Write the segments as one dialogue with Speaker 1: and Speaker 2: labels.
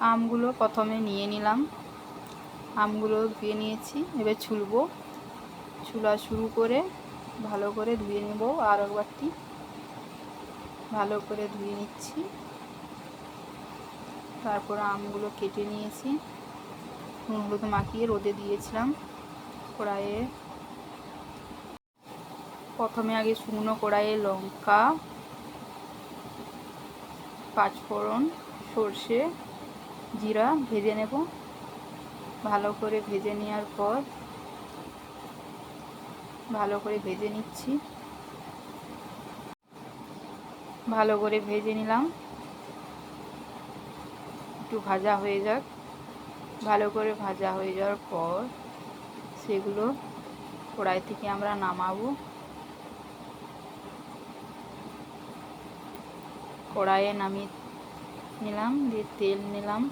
Speaker 1: আমগুলো প্রথমে নিয়ে নিলাম। আমগুলো ধুয়ে নিয়েছি, এবার ছুলবো। ছুলা শুরু করে ভালো করে ধুয়ে নেব, আর একবারটি। ভালো করে ধুয়ে নিচ্ছি। তারপর আমগুলো কেটে নিয়েছি। নুন মাখিয়ে রোদে দিয়েছিলাম। কড়াইয়ে প্রথমে আগে শুকনো কড়াইয়ে লঙ্কা, পাঁচফোড়ন, সর্ষে জিরা ভেজে নেব। ভালো করে ভেজে নেওয়ার পর ভালো করে ভেজে নিচ্ছি। ভালো করে ভেজে নিলাম। একটু ভাজা হয়ে যাক। ভালো করে ভাজা হয়ে যাওয়ার পর সেগুলো কড়াই থেকে আমরা নামাবো। কড়াইয়ে নামিয়ে নিলাম, দিয়ে তেল নিলাম।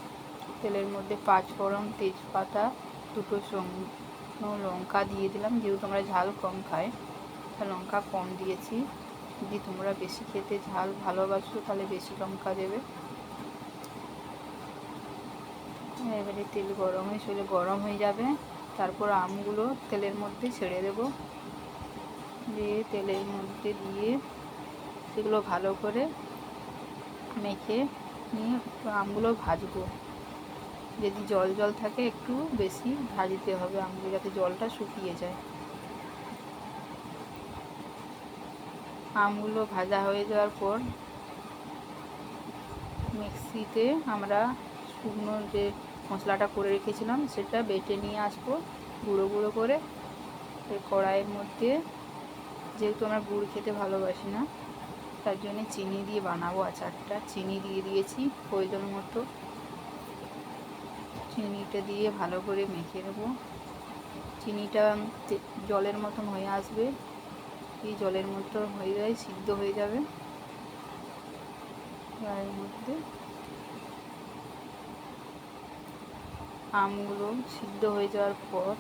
Speaker 1: তেলের মধ্যে পাঁচ পাঁচফোড়ন তেজপাতা, দুটো শুকনো লঙ্কা দিয়ে দিলাম। যেহেতু আমরা ঝাল কম খাই, তা লঙ্কা কম দিয়েছি। যদি তোমরা বেশি খেতে ঝাল ভালোবাসো, তাহলে বেশি লঙ্কা দেবে। এবারে তেল গরম হয়ে চলে, গরম হয়ে যাবে। তারপর আমগুলো তেলের মধ্যে ছেড়ে দেব। দিয়ে তেলের মধ্যে দিয়ে সেগুলো ভালো করে মেখে নিয়ে আমগুলো ভাজবো। যদি জল জল থাকে একটু বেশি ভাজতে হবে আমগুলো যাতে জলটা শুকিয়ে যায়। আমগুলো ভাজা হয়ে যাওয়ার পর মিক্সিতে আমরা শুকনো যে মশলাটা করে রেখেছিলাম সেটা বেটে নিয়ে আসব গুঁড়ো গুঁড়ো করে। কড়াইয়ের মধ্যে যেহেতু আমরা গুড় খেতে ভালোবাসি না তার জন্য চিনি দিয়ে বানাবো আচারটা। চিনি দিয়ে দিয়েছি প্রয়োজন মতো। চিনিটা দিয়ে ভালো করে মেখে নেব। চিনিটা জলের মতন হয়ে আসবে। এই জলের মতো হয়ে যায় সিদ্ধ হয়ে যাবে। মধ্যে আমগুলো সিদ্ধ হয়ে যাওয়ার পর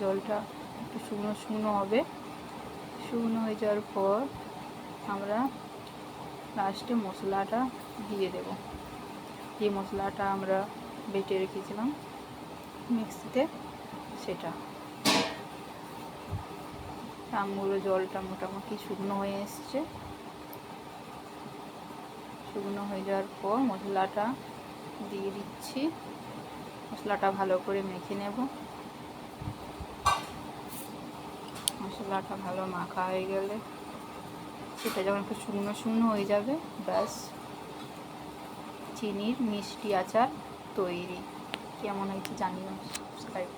Speaker 1: জলটা একটু শুকনো শুকনো হবে। শুকনো হয়ে যাওয়ার পর আমরা লাস্টে মশলাটা দিয়ে দেব। যে মশলাটা আমরা বেটে রেখেছিলাম, মিক্সিতে সেটা। আমগুলো জলটা মোটামুটি শুকনো হয়ে এসছে। শুকনো হয়ে যাওয়ার পর মশলাটা দিয়ে দিচ্ছি। মশলাটা ভালো করে মেখে নেব। মশলাটা ভালো মাখা হয়ে গেলে সেটা যখন একটু শুকনো শুকনো হয়ে যাবে, ব্যাস। চিনির মিষ্টি আচার তৈরি। কেমন হয়েছে জানিও সাবস্ক্রাইব